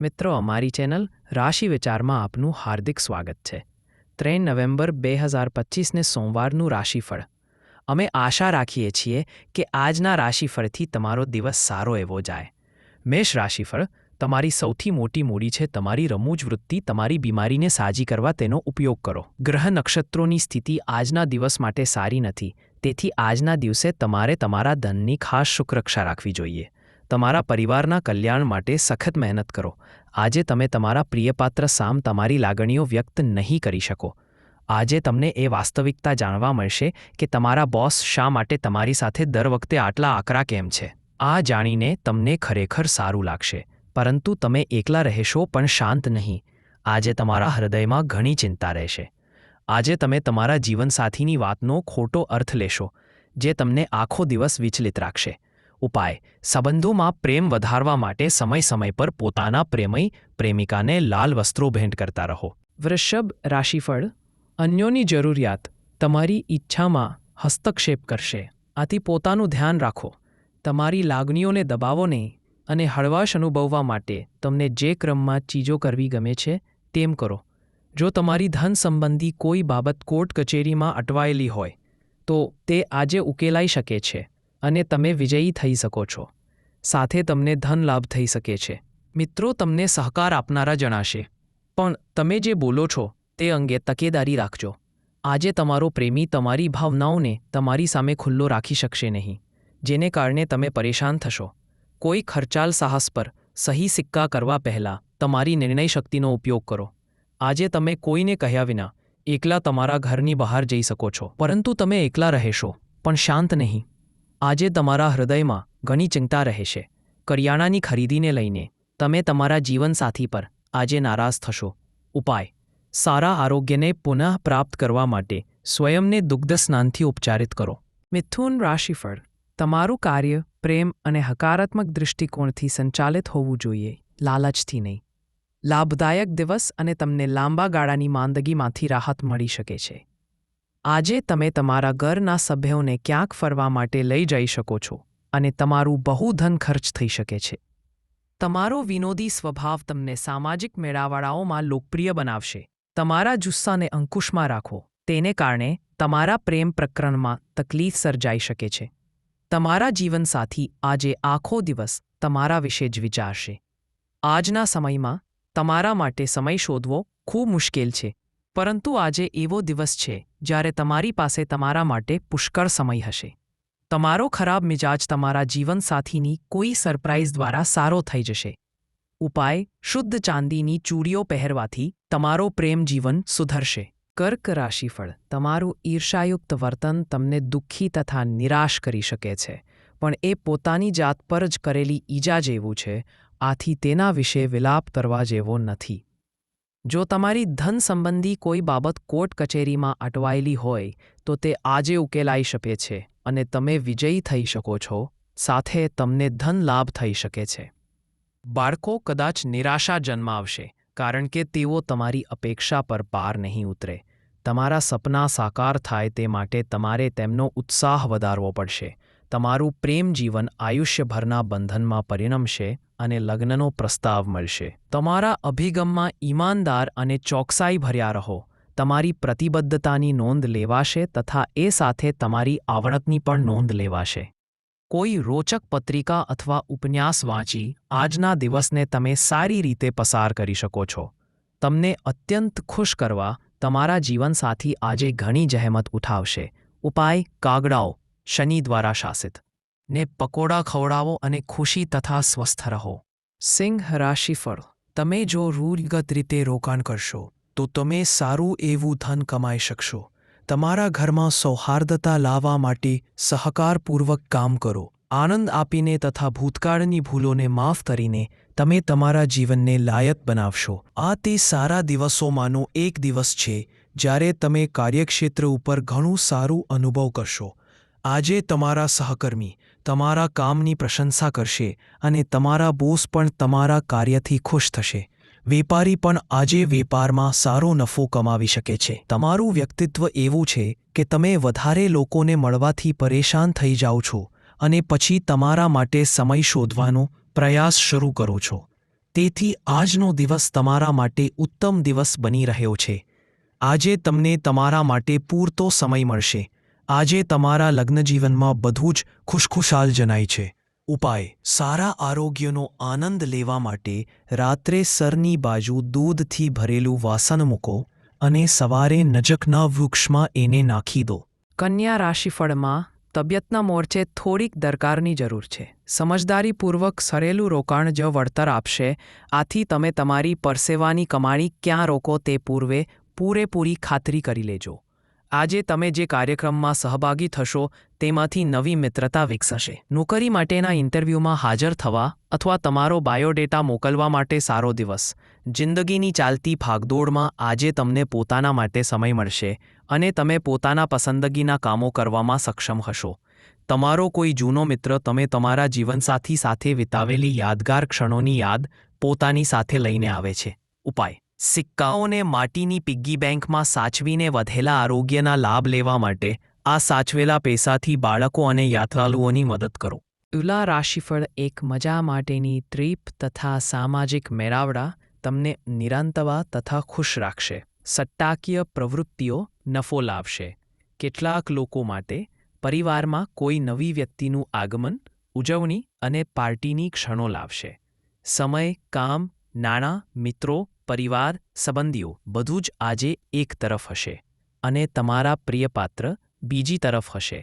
મિત્રો, અમારી ચેનલ રાશિ વિચારમાં આપનું હાર્દિક સ્વાગત છે. ત્રણ નવેમ્બર બે હજાર પચીસને સોમવારનું રાશિફળ. અમે આશા રાખીએ છીએ કે આજના રાશિફળથી તમારો દિવસ સારો એવો જાય. મેષ રાશિફળ, તમારી સૌથી મોટી મૂડી છે, તમારી રમૂજ વૃત્તિ, તમારી બીમારીને સાજી કરવા તેનો ઉપયોગ કરો. ગ્રહ નક્ષત્રોની સ્થિતિ આજના દિવસ માટે સારી નથી, તેથી આજના દિવસે તમારે તમારા ધનની ખાસ શુક્રક્ષા રાખવી જોઈએ. તમારા પરિવારના કલ્યાણ માટે સખત મહેનત કરો. આજે તમે તમારા પ્રિયપાત્ર સામ તમારી લાગણીઓ વ્યક્ત નહીં કરી શકો. આજે તમને એ વાસ્તવિકતા જાણવા મળશે કે તમારા બોસ શા માટે તમારી સાથે દર વખતે આટલા આકરા કેમ છે. આ જાણીને તમને ખરેખર સારું લાગશે. પરંતુ તમે એકલા રહેશો પણ શાંત નહીં. આજે તમારા હૃદયમાં ઘણી ચિંતા રહેશે. આજે તમે તમારા જીવનસાથીની વાતનો ખોટો અર્થ લેશો, જે તમને આખો દિવસ વિચલિત રાખશે. ઉપાય. સંબંધોમાં પ્રેમ વધારવા માટે સમય સમય પર પોતાના પ્રેમય પ્રેમિકાને લાલ વસ્ત્રો ભેટ કરતા રહો. વૃષભ રાશિફળ, અન્યોની જરૂરિયાત તમારી ઈચ્છામાં હસ્તક્ષેપ કરશે. આથી પોતાનું ધ્યાન રાખો. તમારી લાગણીઓને દબાવો નહીં અને હળવાશ અનુભવવા માટે તમને જે ક્રમમાં ચીજો કરવી ગમે છે તેમ કરો. જો તમારી ધન સંબંધી કોઈ બાબત કોર્ટ કચેરીમાં અટવાયેલી હોય, તો તે આજે ઉકેલાઈ શકે છે. અને તમે વિજયી થઈ શકો છો. સાથે તમને ધન લાભ થઈ શકે છે. મિત્રો, તમને સહકાર આપનારા જણાશે. પણ તમે જે બોલો છો, તે અંગે તકેદારી રાખજો. આજે તમારો પ્રેમી તમારી ભાવનાઓને તમારી સામે ખુલ્લો રાખી શકશે નહીં, જેને કારણે તમે પરેશાન થશો. કોઈ ખર્ચાલ સાહસ પર સહી સિક્કા કરવા પહેલાં તમારી નિર્ણય શક્તિનો ઉપયોગ કરો. આજે તમે કોઈને કહ્યા વિના એકલા તમારા ઘરની બહાર જઈ શકો છો. પરંતુ તમે એકલા રહેશો, પણ શાંત નહીં. આજે તમારા હૃદયમાં ઘણી ચિંતા રહેશે. કરિયાણાની ખરીદીને લઈને તમે તમારા જીવનસાથી પર આજે નારાજ થશો. ઉપાય. સારા આરોગ્યને પુનઃ પ્રાપ્ત કરવા માટે સ્વયંને દુગ્ધ સ્નાનથી ઉપચારિત કરો. મિથુન રાશિફળ. તમારું કાર્ય પ્રેમ અને હકારાત્મક દૃષ્ટિકોણથી સંચાલિત હોવું જોઈએ. લાલચથી નહીં. લાભદાયક દિવસ અને તમને લાંબા ગાળાની માંદગીમાંથી રાહત મળી શકે છે. આજે તમે તમારા ઘરના સભ્યોને ક્યાંક ફરવા માટે લઈ જઈ શકો છો અને તમારું બહુ ધન ખર્ચ થઈ શકે છે. તમારો વિનોદી સ્વભાવ તમને સામાજિક મેળાવડાઓમાં લોકપ્રિય બનાવશે. તમારા જુસ્સાને અંકુશમાં રાખો. તેને કારણે તમારા પ્રેમ પ્રકરણમાં તકલીફ સર્જાઈ શકે છે. તમારા જીવનસાથી આજે આખો દિવસ તમારા વિશે જ વિચારશે. આજના સમયમાં તમારા માટે સમય શોધવો ખૂબ મુશ્કેલ છે. પરંતુ આજે એવો દિવસ છે, જ્યારે તમારી પાસે તમારા માટે પુષ્કળ સમય હશે. તમારો ખરાબ મિજાજ તમારા જીવનસાથીની કોઈ સરપ્રાઇઝ દ્વારા સારો થઈ જશે. ઉપાય, શુદ્ધ ચાંદીની ચૂડીઓ પહેરવાથી તમારો પ્રેમ જીવન સુધરશે. કર્ક રાશિફળ, તમારું ઈર્ષાયુક્ત વર્તન તમને દુઃખી તથા નિરાશ કરી શકે છે, પણ એ પોતાની જાત પર જ કરેલી ઈજા જેવું છે, આથી તેના વિશે વિલાપ કરવા જેવો નથી. જો તમારી ધન સંબંધી કોઈ બાબત કોર્ટ કચેરીમાં અટવાયેલી હોય, તો તે આજે ઉકેલાઈ શકે છે અને તમે વિજયી થઈ શકો છો, સાથે તમને ધન લાભ થઈ શકે છે. બાળકો કદાચ નિરાશા જન્માવશે, કારણ કે તેઓ તમારી અપેક્ષા પર પાર નહીં ઉતરે. તમારા સપના સાકાર થાય તે માટે તમારે તેમનો ઉત્સાહ વધારવો પડશે. તમારું પ્રેમ જીવન આયુષ્યભરના બંધનમાં પરિણમશે અને લગ્નનો પ્રસ્તાવ મળશે. તમારા અભિગમમાં ઈમાનદાર અને ચોકસાઈ ભર્યા રહો. તમારી પ્રતિબદ્ધતાની નોંધ લેવાશે તથા એ સાથે તમારી આવડતની પણ નોંધ લેવાશે. કોઈ રોચક પત્રિકા અથવા ઉપન્યાસ વાંચી આજના દિવસને તમે સારી રીતે પસાર કરી શકો છો. તમને અત્યંત ખુશ કરવા તમારા જીવનસાથી આજે ઘણી જહેમત ઉઠાવશે. ઉપાય, કાગડાઓ, શનિ દ્વારા શાસિત. ને પકોડા ખવડાવો અને ખુશી તથા સ્વસ્થ રહો. સિંહ રાશિફળ તમે જો રૂઢિગત રીતે રોકાણ કરશો, તો તમે સારું એવું ધન કમાઈ શકશો. તમારા ઘરમાં સૌહાર્દતા લાવવા માટે સહકારપૂર્વક કામ કરો. આનંદ આપીને તથા ભૂતકાળની ભૂલોને માફ કરીને તમે તમારા જીવનને લાયક બનાવશો. આ તે સારા દિવસોમાંનો એક દિવસ છે, જ્યારે તમે કાર્યક્ષેત્ર ઉપર ઘણું સારું અનુભવ કરશો. આજે તમારા સહકર્મી તમારા કામની પ્રશંસા કરશે અને તમારા બોસ પણ તમારા કાર્યથી ખુશ થશે. વેપારી પણ આજે વેપારમાં સારો નફો કમાવી શકે છે. તમારું વ્યક્તિત્વ એવું છે કે તમે વધારે લોકોને મળવાથી પરેશાન થઈ જાઓ છો અને પછી તમારા માટે સમય શોધવાનો પ્રયાસ શરૂ કરો છો. તેથી આજનો દિવસ તમારા માટે ઉત્તમ દિવસ બની રહ્યો છે. આજે તમને તમારા માટે પૂરતો સમય મળશે. આજે તમારા લગ્નજીવનમાં બધું જ ખુશખુશાલ જણાય છે. ઉપાય, સારા આરોગ્યનો આનંદ લેવા માટે રાત્રે સરની બાજુ દૂધથી ભરેલું વાસણ મૂકો અને સવારે નજકના વૃક્ષમાં એને નાખી દો. કન્યા રાશિફળમાં તબિયતના મોરચે થોડીક દરકારની જરૂર છે. સમજદારીપૂર્વક સરેલું રોકાણ જ વળતર આપશે. આથી તમે તમારી પરસેવાની કમાણી ક્યાં રોકો તે પૂર્વે પૂરેપૂરી ખાતરી કરી લેજો. આજે તમે જે કાર્યક્રમમાં સહભાગી થશો, તેમાંથી નવી મિત્રતા વિકસશે. નોકરી માટેના ઇન્ટરવ્યૂમાં હાજર થવા અથવા તમારો બાયોડેટા મોકલવા માટે સારો દિવસ. જિંદગીની ચાલતી ભાગદોડમાં આજે તમને પોતાના માટે સમય મળશે અને તમે પોતાના પસંદગીના કામો કરવામાં સક્ષમ હશો. તમારો કોઈ જૂનો મિત્ર તમે તમારા જીવનસાથી સાથે વિતાવેલી યાદગાર ક્ષણોની યાદ પોતાની સાથે લઈને આવે છે. ઉપાય. સિક્કાઓને માટીની પિગ્ગી બેંકમાં સાચવીને વધેલા આરોગ્યના લાભ લેવા માટે આ સાચવેલા પૈસાથી બાળકો અને યાત્રાળુઓની મદદ કરો. તુલા રાશિફળ એક મજા માટેની ત્રીપ તથા સામાજિક મેળાવડા તમને નિરાંતવા તથા ખુશ રાખશે. સટ્ટાકીય પ્રવૃત્તિઓ નફો લાવશે. કેટલાક લોકો માટે પરિવારમાં કોઈ નવી વ્યક્તિનું આગમન, ઉજવણી અને પાર્ટીની ક્ષણો લાવશે. સમય, કામ, નાણાં, મિત્રો પરિવાર, સંબંધીઓ બધું જ આજે એક તરફ હશે અને તમારા પ્રિયપાત્ર બીજી તરફ હશે.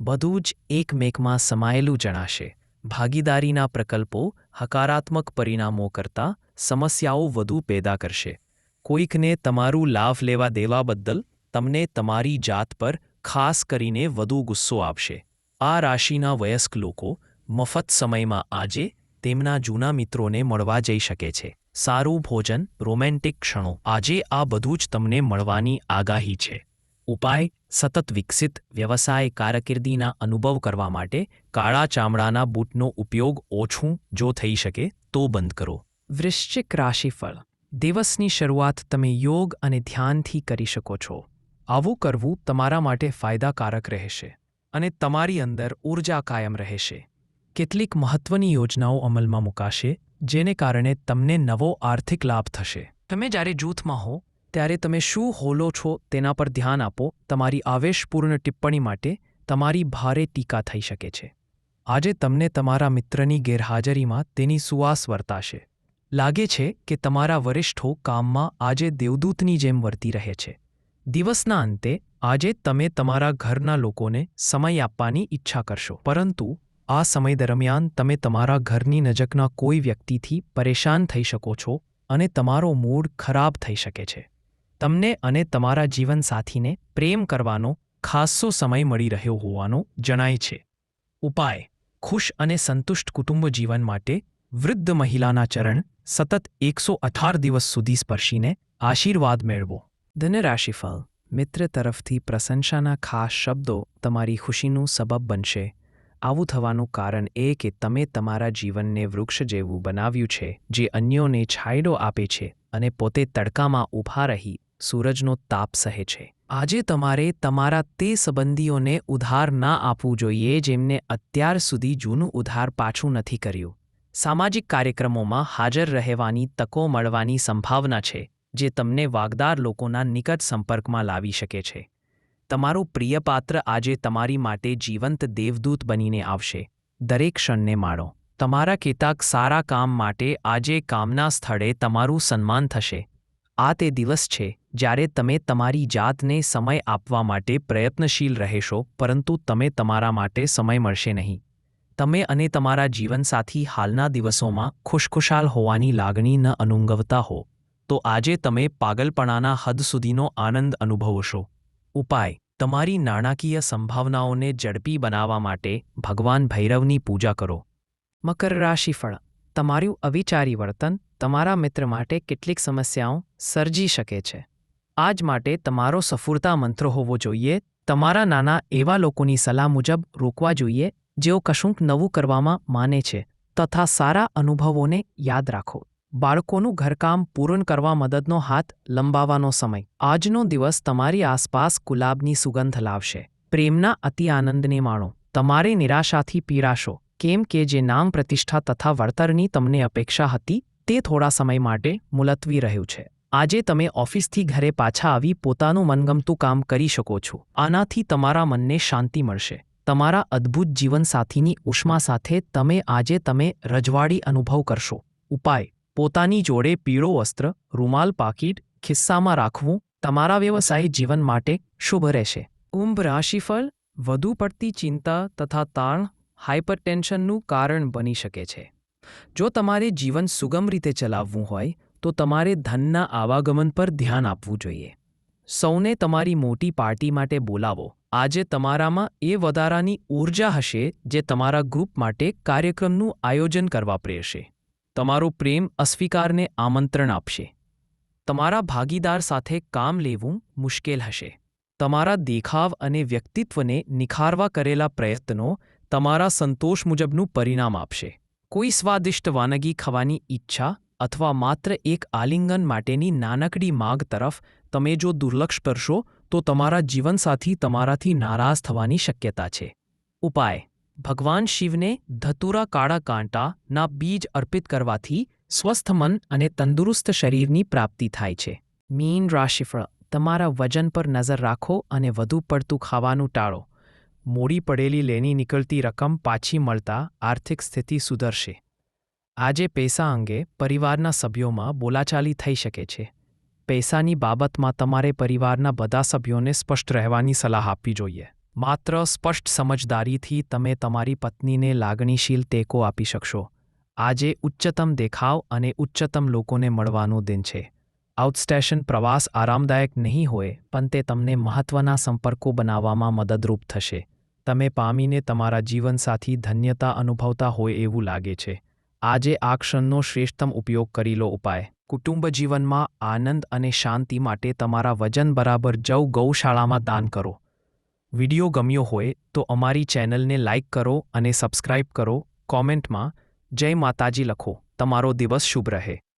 બધું જ એકમેકમાં સમાયેલું જણાશે. ભાગીદારીના પ્રકલ્પો હકારાત્મક પરિણામો કરતાં સમસ્યાઓ વધુ પેદા કરશે. કોઈકને તમારું લાભ લેવા દેવા બદલ તમને તમારી જાત પર ખાસ કરીને વધુ ગુસ્સો આપશે. આ રાશિના વયસ્ક લોકો મફત સમયમાં આજે તેમના જૂના મિત્રોને મળવા જઈ શકે છે. સારું ભોજન, રોમેન્ટિક ક્ષણો, આજે આ બધું જ તમને મળવાની આગાહી છે. ઉપાય, સતત વિકસિત વ્યવસાય કારકિર્દીના અનુભવ કરવા માટે કાળા ચામડાના બૂટનો ઉપયોગ ઓછું જો થઈ શકે તો બંધ કરો. વૃશ્ચિક રાશિફળ. દિવસની શરૂઆત તમે યોગ અને ધ્યાનથી કરી શકો છો. આવું કરવું તમારા માટે ફાયદાકારક રહેશે અને તમારી અંદર ઊર્જા કાયમ રહેશે. કેટલીક મહત્વની યોજનાઓ અમલમાં મુકાશે જેને કારણે તમને નવો આર્થિક લાભ થશે. તમે જ્યારે જૂથમાં હો, ત્યારે તમે શું હોલો છો તેના પર ધ્યાન આપો, તમારી આવેશપૂર્ણ ટિપ્પણી માટે તમારી ભારે ટીકા થઈ શકે છે. આજે તમને તમારા મિત્રની ગેરહાજરીમાં તેની સુવાસ વર્તાશે. લાગે છે કે તમારા વરિષ્ઠો કામમાં આજે દેવદૂતની જેમ વર્તી રહે છે. દિવસના અંતે આજે તમે તમારા ઘરના લોકોને સમય આપવાની ઈચ્છા કરશો. પરંતુ આ સમય દરમિયાન તમે તમારા ઘરની નજીકના કોઈ વ્યક્તિથી પરેશાન થઈ શકો છો અને તમારો મૂડ ખરાબ થઈ શકે છે. તમને અને તમારા જીવનસાથીને પ્રેમ કરવાનો ખાસ્સો સમય મળી રહ્યો હોવાનો જણાય છે. ઉપાય. ખુશ અને સંતુષ્ટ કુટુંબ જીવન માટે વૃદ્ધ મહિલાના ચરણ સતત એકસો અઠાર દિવસ સુધી સ્પર્શીને આશીર્વાદ મેળવો. ધનરાશિફળ. મિત્ર તરફથી પ્રશંસાના ખાસ શબ્દો તમારી ખુશીનું સબબ બનશે. આવું થવાનું કારણ એ કે તમે તમારા જીવનને વૃક્ષ જેવું બનાવ્યું છે, જે અન્યોને છાંયડો આપે છે અને પોતે તડકામાં ઊભા રહી સૂરજનો તાપ સહે છે. આજે તમારે તમારા તે સંબંધીઓને ઉધાર ના આપવું જોઈએ જેમને અત્યાર સુધી જૂનું ઉધાર પાછું નથી કર્યું. સામાજિક કાર્યક્રમોમાં હાજર રહેવાની તકો મળવાની સંભાવના છે, જે તમને વાગદાર લોકોના નિકટ સંપર્કમાં લાવી શકે છે. તમારું પ્રિય પાત્ર આજે તમારી માટે જીવંત દેવદૂત બનીને આવશે. દરેક ક્ષણને માણો. તમારા કેટલાક સારા કામ માટે આજે કામના સ્થળે તમારું સન્માન થશે. આ તે દિવસ છે જ્યારે તમે તમારી જાતને સમય આપવા માટે પ્રયત્નશીલ રહેશો, પરંતુ તમે તમારા માટે સમય મળશે નહીં. તમે અને તમારા જીવનસાથી હાલના દિવસોમાં ખુશખુશાલ હોવાની લાગણી ન અનુભવતા હો. તો આજે તમે પાગલપણાના હદ સુધીનો આનંદ અનુભવશો. ઉપાય. તમારી નાણાકીય સંભાવનાઓને ઝડપી બનાવવા માટે ભગવાન ભૈરવની પૂજા કરો. મકર રાશિફળ તમારું અવિચારી વર્તન તમારા મિત્ર માટે કેટલીક સમસ્યાઓ સર્જી શકે છે. આજ માટે તમારો સફળતા મંત્ર હોવો જોઈએ. તમારા નાના એવા લોકોની સલાહ મુજબ રોકવા જોઈએ જેઓ કશુંક નવું કરવામાં માને છે તથા સારા અનુભવોને યાદ રાખો. બાળકોનું ઘરકામ પૂર્ણ કરવા મદદનો હાથ લંબાવવાનો સમય. આજનો દિવસ તમારી આસપાસ ગુલાબની સુગંધ લાવશે. પ્રેમના અતિ આનંદને માણો. તમારે નિરાશાથી પીડાશો. કેમ કે જે નામ પ્રતિષ્ઠા તથા વળતરની તમને અપેક્ષા હતી, તે થોડા સમય માટે મુલતવી રહ્યું છે. આજે તમે ઓફિસથી ઘરે પાછા આવી પોતાનું મનગમતું કામ કરી શકો છો. આનાથી તમારા મનને શાંતિ મળશે. તમારા અદ્ભુત જીવનસાથીની ઉષ્મા સાથે તમે આજે તમે રજવાડી અનુભવ કરશો. ઉપાય. પોતાની જોડે પીળો વસ્ત્ર, રૂમાલ પાકીટ, ખિસ્સામાં રાખવું તમારા વ્યવસાયિક જીવન માટે શુભ રહેશે. ઉંભ રાશિફળ વધુ પડતી ચિંતા તથા તાણ હાઇપરટેન્શનનું કારણ બની શકે છે. જો તમારે જીવન સુગમ રીતે ચલાવવું હોય, તો તમારે ધનના આવાગમન પર ધ્યાન આપવું જોઈએ. સૌને તમારી મોટી પાર્ટી માટે બોલાવો. આજે તમારામાં એ વધારાની ઊર્જા હશે જે તમારા ગ્રુપ માટે કાર્યક્રમનું આયોજન કરવા પ્રેરશે તમારો પ્રેમ અસ્વીકારને આમંત્રણ આપશે. તમારા ભાગીદાર સાથે કામ લેવું મુશ્કેલ હશે. તમારા દેખાવ અને વ્યક્તિત્વને નિખારવા કરેલા પ્રયત્નો તમારા સંતોષ મુજબનું પરિણામ આપશે. કોઈ સ્વાદિષ્ટ વાનગી ખાવાની ઈચ્છા અથવા માત્ર એક આલિંગન માટેની નાનકડી માગ તરફ તમે જો દુર્લક્ષ કરશો તો તમારા જીવનસાથી તમારાથી નારાજ થવાની શક્યતા છે. ઉપાય. ભગવાન શિવને ધતુરા કાળા કાંટાના બીજ અર્પિત કરવાથી સ્વસ્થ મન અને તંદુરસ્ત શરીરની પ્રાપ્તિ થાય છે. મીન રાશિફળ, તમારા વજન પર નજર રાખો અને વધુ પડતું ખાવાનું ટાળો. મોડી પડેલી લેની નીકળતી રકમ પાછી મળતા આર્થિક સ્થિતિ સુધરશે. આજે પૈસા અંગે પરિવારના સભ્યોમાં બોલાચાલી થઈ શકે છે. પૈસાની બાબતમાં તમારે પરિવારના બધા સભ્યોને સ્પષ્ટ રહેવાની સલાહ આપવી જોઈએ. માત્ર સ્પષ્ટ સમજદારીથી તમે તમારી પત્નીને લાગણીશીલ ટેકો આપી શકશો. આજે ઉચ્ચતમ દેખાવ અને ઉચ્ચતમ લોકોને મળવાનું દિન છે. આઉટસ્ટેશન પ્રવાસ આરામદાયક નહીં હોય, પણ તે તમને મહત્ત્વના સંપર્કો બનાવવામાં મદદરૂપ થશે. તમે પામીને તમારા જીવનસાથી ધન્યતા અનુભવતા હોય એવું લાગે છે. આજે આ ક્ષણનો શ્રેષ્ઠતમ ઉપયોગ કરી લો ઉપાય. કુટુંબ જીવનમાં આનંદ અને શાંતિ માટે તમારા વજન બરાબર જવ ગૌશાળામાં દાન કરો. વિડિયો ગમ્યો હોય તો અમારી ચેનલને લાઇક કરો અને સબસ્ક્રાઇબ કરો. કોમેન્ટમાં જય માતાજી લખો. તમારો દિવસ શુભ રહે.